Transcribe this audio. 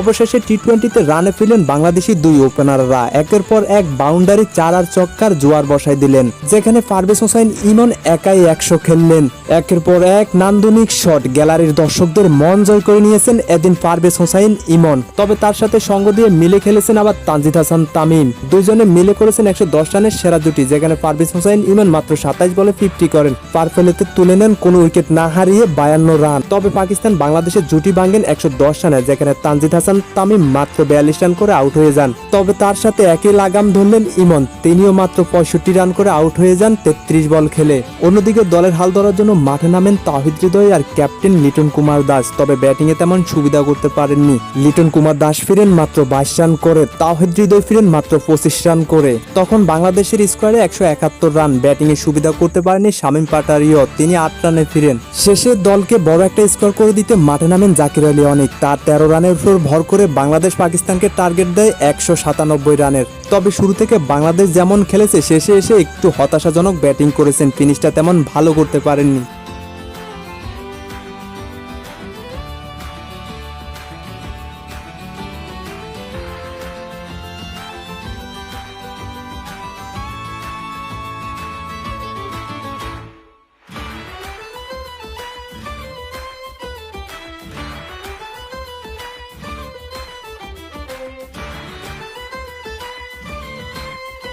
অবশেষে টি টোয়েন্টিতে রানে ফিরলেন বাংলাদেশি দুই ওপেনাররা। একের পর এক বাউন্ডারি চার আর চক্কার জোয়ার বসায় দিলেন, যেখানে পারভেজ হোসাইন ইমন একাই একশো খেললেন। একের পর এক নান্দনিক শট গ্যালারির দর্শকদের মন জয় করে নিয়েছেন এদিন পারভেজ হোসাইন ইমন। তবে তার সাথে সঙ্গ দিয়ে মিলে খেলেছেন আবার তানজিদ হাসান তামিম। দুইজনে মিলে করেছেন একশো দশ রানের সেরা জুটি যেখানে পারভেজ হোসাইন ইমন মাত্র সাতাইশ বলে ফিফটি করেন। পারফেলেতে তুলে নেন কোনো উইকেট না হারিয়ে বায়ান্ন রান। তবে পাকিস্তান বাংলাদেশের জুটি ভাঙেন একশো দশ রানে, যেখানে তানজিদ হাসান তামিম মাত্র বিয়াল্লিশ রান করে আউট হয়ে যান। তবে তার সাথে একই লাগাম ধরলেন ইমন। তিনিও মাত্র পঁয়ষট্টি রান করে আউট হয়ে যান তেত্রিশ বল খেলে। অন্যদিকে দলের হাল ধরার জন্য মাঠে নামেন তাহিদ হৃদয় আর ক্যাপ্টেন লিটন কুমার দাস। তবে ব্যাটিং এ তেমন সুবিধা করতে পারেননি। লিটন কুমার দাস ফিরেন মাত্র বাইশ রান করে, তাহিদ হৃদয় ফিরেন মাত্র পঁচিশ রান করে। তখন বাংলাদেশের স্কোয়ারে একশো একাত্তর রান। ব্যাটিং এ সুবিধা করতে পারেনি শামীম পাটারিও, তিনি আট রানে ফিরেন। শেষে দলকে বড় একটা স্কোর করে দিতে মাঠে নামেন জাকির আলী অনেক। তার তেরো রানের উপর ভর করে বাংলাদেশ পাকিস্তানকে টার্গেট দেয় একশো সাতানব্বই রানের। তবে শুরু থেকে বাংলাদেশ যেমন খেলেছে, শেষে এসে একটু হতাশাজনক ব্যাটিং করেছেন। ফিনিশটা তেমন ভালো করতে পারেননি।